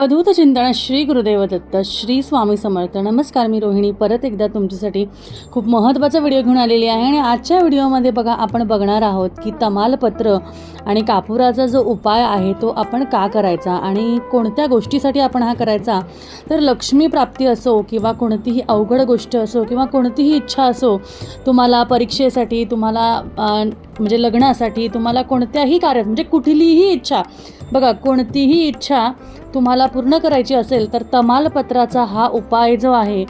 अद्भुत चिंतन श्री गुरुदेव दत्त श्री स्वामी समर्थ. नमस्कार मी रोहिणी. परत एकदा तुमच्यासाठी खूप महत्त्वाचा व्हिडिओ घेऊन आलेली आहे आणि आजच्या व्हिडिओमध्ये बघा आपण बघणार आहोत की तमालपत्र आणि कापुराचा जो उपाय आहे तो आपण का करायचा आणि कोणत्या गोष्टीसाठी आपण हा करायचा. तर लक्ष्मी प्राप्ती असो किंवा कोणतीही अवघड गोष्ट असो किंवा कोणतीही इच्छा असो तुम्हाला परीक्षेसाठी तुम्हाला म्हणजे लग्नासाठी तुम्हाला कोणत्याही कार्य म्हणजे कुठलीही इच्छा बघा कोणतीही इच्छा तुम्हाला पूर्ण करायची असेल तर तमालपत्राचा हा उपाय जो आहे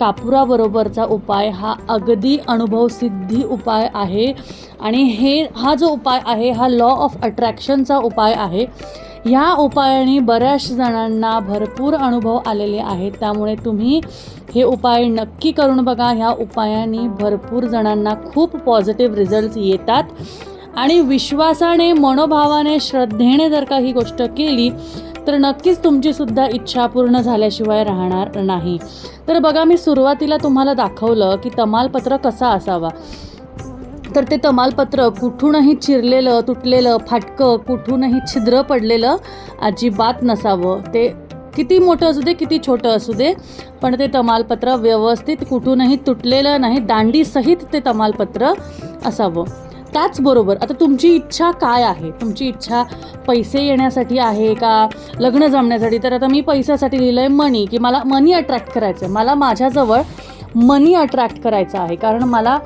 कापुराबरोबरचा उपाय हा अगदी अनुभवसिद्धी उपाय आहे. आणि हे हा जो उपाय आहे हा लॉ ऑफ अट्रॅक्शनचा उपाय आहे. ह्या उपायाने बऱ्याच जणांना भरपूर अनुभव आलेले आहेत. त्यामुळे तुम्ही हे उपाय नक्की करून बघा. ह्या उपायाने भरपूर जणांना खूप पॉझिटिव्ह रिझल्ट्स येतात. आणि विश्वासाने मनोभावाने श्रद्धेने जर का ही गोष्ट केली तर नक्कीच तुमचीसुद्धा इच्छा पूर्ण झाल्याशिवाय राहणार नाही. तर बघा मी सुरुवातीला तुम्हाला दाखवलं की तमालपत्र कसा असावा. तर ते तमालपत्र कुठूनही चिरलेलं तुटलेलं फाटकं कुठूनही छिद्र पडलेलं अजिबात नसावं. ते किती मोठं असू दे किती छोटं असू दे पण ते तमालपत्र व्यवस्थित कुठूनही तुटलेलं नाही दांडीसहित ते तमालपत्र असावं. त्याचबरोबर आता तुमची इच्छा काय आहे? तुमची इच्छा पैसे येण्यासाठी आहे का? लग्न जमण्यासाठी? तर आता मी पैशासाठी लिहिलं आहे मनी की मला मनी अट्रॅक्ट करायचं आहे मला माझ्याजवळ मनी अट्रॅक्ट करायचं आहे. कारण मला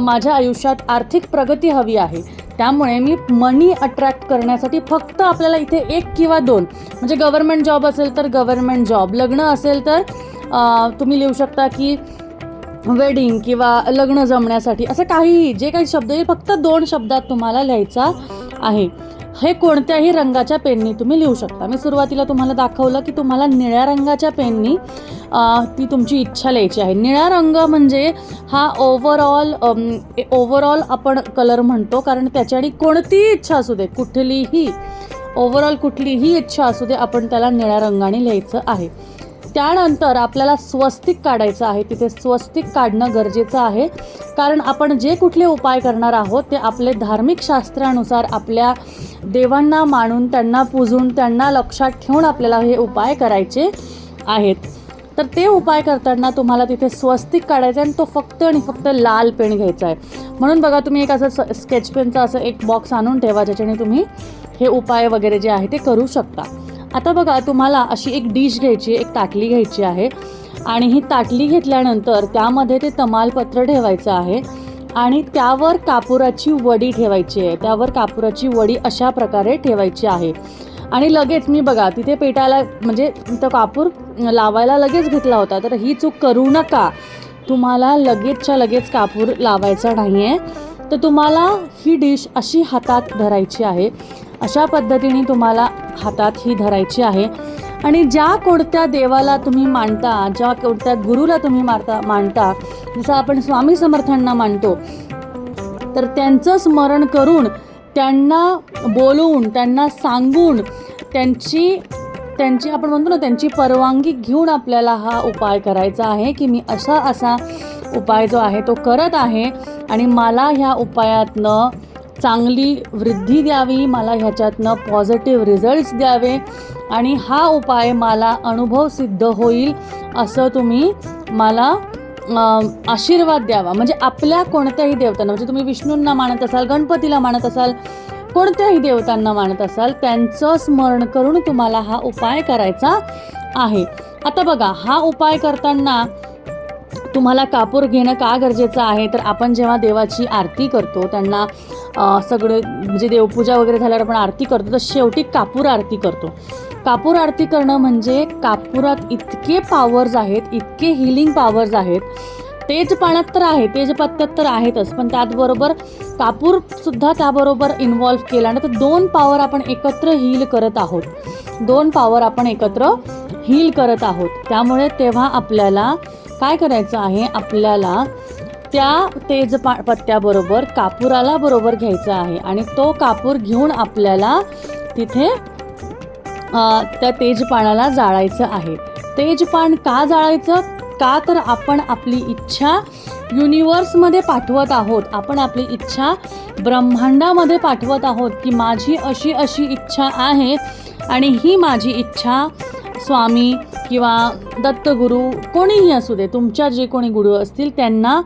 माझ्या आयुष्यात आर्थिक प्रगती हवी आहे. त्यामुळे मी मनी अट्रॅक्ट करण्यासाठी फक्त आपल्याला इथे एक किंवा दोन म्हणजे गव्हर्मेंट जॉब असेल तर गव्हर्मेंट जॉब लग्न असेल तर तुम्ही लिहू शकता की वेडिंग किंवा लग्न जमण्यासाठी असं काहीही जे काही शब्द येईल फक्त दोन शब्दात तुम्हाला लिहायचा आहे. हे कोणत्याही रंगाच्या पेननी तुम्ही लिहू शकता. मी सुरुवातीला तुम्हाला दाखवलं की तुम्हाला निळ्या रंगाच्या पेननी ती तुमची इच्छा लिहायची आहे. निळा रंग म्हणजे हा ओव्हरऑल ओव्हरऑल आपण कलर म्हणतो कारण त्याच्याने कोणतीही इच्छा असू दे कुठलीही ओव्हरऑल कुठलीही इच्छा असू दे आपण त्याला निळ्या रंगाने लिहायचं आहे. त्यानंतर आपल्याला स्वस्तिक काढायचं आहे. तिथे स्वस्तिक काढणं गरजेचं आहे. कारण आपण जे कुठले उपाय करणार आहोत ते आपले धार्मिक शास्त्रानुसार आपल्या देवांना मानून त्यांना पूजून त्यांना लक्षात ठेवून आपल्याला हे उपाय करायचे आहेत. तर ते उपाय करताना तुम्हाला तिथे स्वस्तिक काढायचं आहे आणि तो फक्त आणि फक्त लाल पेन घ्यायचा आहे. म्हणून बघा तुम्ही एक असं स्केच पेनचा असं एक बॉक्स आणून ठेवा ज्याच्याने तुम्ही हे उपाय वगैरे जे आहे ते करू शकता. आता बघा तुम्हाला अशी एक डिश घ्यायची एक ताटली घ्यायची आहे. आणि ही ताटली घेतल्यानंतर त्यामध्ये ते तमालपत्र ठेवायचं आहे. आणि त्यावर कापुराची वडी ठेवायची आहे. त्यावर कापुराची वडी अशा प्रकारे ठेवायची आहे. आणि लगेच मी बघा तिथे पेटायला म्हणजे तो कापूर लावायला लगेच घेतला होता. तर ही चूक करू नका. तुम्हाला लगेचच्या लगेच कापूर लावायचा नाही आहे तर तुम्हाला ही डिश अशी हातात धरायची आहे. अशा पद्धतीने तुम्हाला हातात ही धरायची आहे. आणि ज्या कोणत्या देवाला तुम्ही मानता ज्या कोणत्या गुरुला तुम्ही मारता मानता जसं आपण स्वामी समर्थांना मानतो तर त्यांचं स्मरण करून त्यांना बोलवून त्यांना सांगून त्यांची त्यांची आपण म्हणतो ना त्यांची परवानगी घेऊन आपल्याला हा उपाय करायचा आहे की मी असा असा उपाय जो आहे तो करत आहे आणि मला ह्या उपायातनं चांगली वृद्धी द्यावी मला ह्याच्यातनं पॉझिटिव्ह रिझल्ट्स द्यावे आणि हा उपाय मला अनुभव सिद्ध होईल असं तुम्ही मला आशीर्वाद द्यावा. म्हणजे आपल्या कोणत्याही देवतांना म्हणजे तुम्ही विष्णूंना मानत असाल गणपतीला मानत असाल कोणत्याही देवतांना मानत असाल त्यांचं स्मरण करून तुम्हाला हा उपाय करायचा आहे. आता बघा हा उपाय करताना तुम्हाला कापूर घेणं का गरजेचं आहे? तर आपण जेव्हा देवाची आरती करतो त्यांना सगळं सगळे म्हणजे देवपूजा वगैरे झाल्यावर आपण आरती करतो तर शेवटी कापूर आरती करतो. कापूर आरती करणं म्हणजे कापुरात इतके पॉवर्स आहेत इतके हिलिंग पॉवर्स आहेत. तेज पाण्यात तर आहे तेजपत्त्यात तर आहेतच पण त्याचबरोबर कापूरसुद्धा त्याबरोबर इन्वॉल्व्ह केला ना तर दोन पॉवर आपण एकत्र हील करत आहोत. दोन पॉवर आपण एकत्र हील करत आहोत. त्यामुळे तेव्हा आपल्याला काय करायचं आहे? आपल्याला त्या तेज पा पत्त्याबरोबर कापुराला बरोबर घ्यायचा आहे. आणि तो कापूर घेऊन आपल्याला तिथे त्या तेजपानाला जाळायचं आहे. तेजपान का जाळायचं? का तर आपण आपली इच्छा युनिवर्समध्ये पाठवत आहोत. आपण आपली इच्छा ब्रह्मांडामध्ये पाठवत आहोत की माझी अशी अशी इच्छा आहे आणि ही माझी इच्छा स्वामी किंवा दत्तगुरू कोणीही असू दे तुमच्या जे कोणी गुरु असतील त्यांना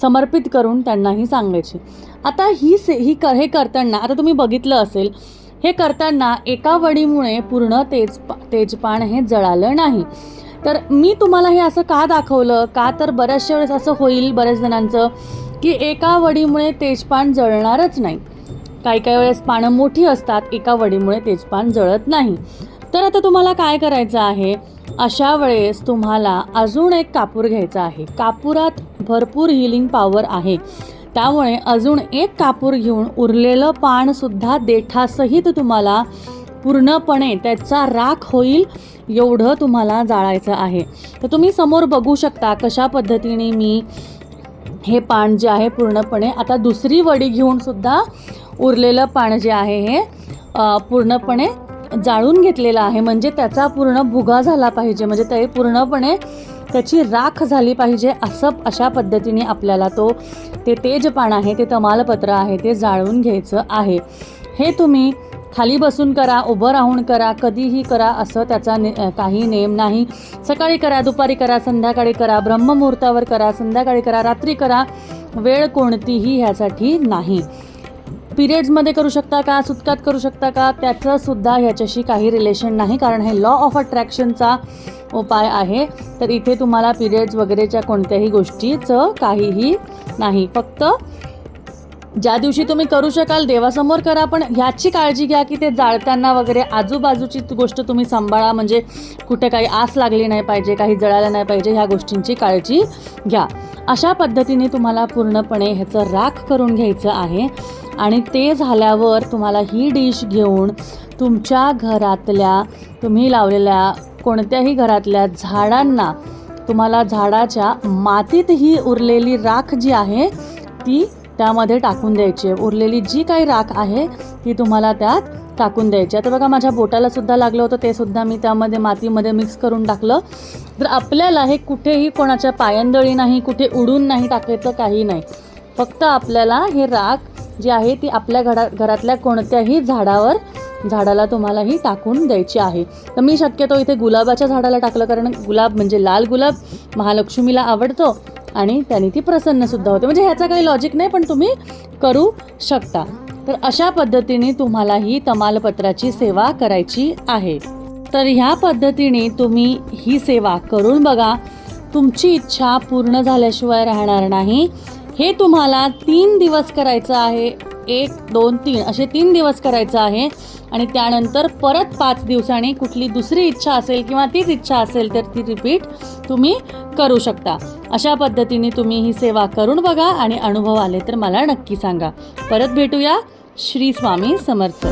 समर्पित करून त्यांनाही सांगायची. आता ही से ही कर हे करताना आता तुम्ही बघितलं असेल हे करताना एका वडीमुळे पूर्ण तेज तेजपान हे जळालं नाही. तर मी तुम्हाला हे असं का दाखवलं? का तर बऱ्याचशा वेळेस असं होईल बऱ्याच जणांचं की एका वडीमुळे तेजपान जळणारच नाही. काही काही वेळेस पानं मोठी असतात एका वडीमुळे तेजपान जळत नाही. तर आता तुम्हाला काय करायचं आहे? अशा वेळेस तुम्हाला अजून एक कापूर घ्यायचा आहे. कापुरात भरपूर हिलिंग पॉवर आहे. त्यामुळे अजून एक कापूर घेऊन उरलेलं पानसुद्धा देठासहित तुम्हाला पूर्णपणे त्याचा राख होईल एवढं तुम्हाला जाळायचं आहे. तर तुम्ही समोर बघू शकता कशा पद्धतीने मी हे पान जे आहे पूर्णपणे आता दुसरी वडी घेऊन सुद्धा उरलेलं पान जे आहे हे पूर्णपणे जाळून घेतलेलं आहे. म्हणजे त्याचा पूर्ण भुगा झाला पाहिजे. म्हणजे ते पूर्णपणे त्याची राख झाली पाहिजे असं अशा पद्धतीने आपल्याला तो ते तेजपान आहे ते तमालपत्र आहे ते जाळून घ्यायचं आहे. हे तुम्ही खाली बसून करा उभं राहून करा कधीही करा असं त्याचा ने काही नेम नाही. सकाळी करा दुपारी करा संध्याकाळी करा ब्रह्ममुहूर्तावर करा संध्याकाळी करा रात्री करा. वेळ कोणतीही ह्यासाठी नाही. पिरियड्समध्ये करू शकता का? सुटकात करू शकता का? त्याचं सुद्धा ह्याच्याशी काही रिलेशन नाही. कारण हे लॉ ऑफ अट्रॅक्शनचा उपाय आहे. तर इथे तुम्हाला पिरियड्स वगैरेच्या कोणत्याही गोष्टीचं काहीही नाही. फक्त ज्या दिवशी तुम्ही करू शकाल देवासमोर करा पण ह्याची काळजी घ्या की ते जाळताना वगैरे आजूबाजूची गोष्ट तुम्ही सांभाळा. म्हणजे कुठे काही आस लागली नाही पाहिजे काही जळायला नाही पाहिजे ह्या गोष्टींची काळजी घ्या. अशा पद्धतीने तुम्हाला पूर्णपणे ह्याचं राख करून घ्यायचं आहे. आणि ते झाल्यावर तुम्हाला ही डिश घेऊन तुमच्या घरातल्या तुम्ही लावलेल्या कोणत्याही घरातल्या झाडांना तुम्हाला झाडाच्या मातीत ही उरलेली राख जी आहे ती त्यामध्ये टाकून द्यायची. आहे उरलेली जी काही राख आहे ती तुम्हाला त्यात टाकून द्यायची. आता बघा माझ्या बोटाला सुद्धा लागलं होतं ते सुद्धा मी त्यामध्ये मातीमध्ये मिक्स करून टाकलं. तर आपल्याला हे कुठेही कोणाच्या पायंदळी नाही कुठे उडून नाही टाकायचं काही नाही. फक्त आपल्याला हे राख जी आहे ती आपल्या घरा घरातल्या कोणत्याही झाडावर झाडाला तुम्हालाही टाकून द्यायची आहे. तर मी शक्यतो इथे गुलाबाच्या झाडाला टाकलं कारण गुलाब म्हणजे लाल गुलाब. महालक्ष्मीला आवडतो. आणि त्याने ती प्रसन्नसुद्धा होते. म्हणजे ह्याचा काही लॉजिक नाही पण तुम्ही करू शकता. तर अशा पद्धतीने तुम्हाला ही तमालपत्राची सेवा करायची आहे. तर ह्या पद्धतीने तुम्ही ही सेवा करून बघा. तुमची इच्छा पूर्ण झाल्याशिवाय राहणार नाही. हे तुम्हाला तीन दिवस करायचं आहे. एक दोन तीन असे तीन दिवस करायचं आहे. आणि त्यानंतर परत पाच दिवसांनी कुठली दुसरी इच्छा असेल किंवा तीच इच्छा असेल तर ती रिपीट तुम्ही करू शकता. अशा पद्धतीने तुम्ही ही सेवा करून बघा आणि अनुभव आले तर मला नक्की सांगा. परत भेटूया श्री स्वामी समर्थ.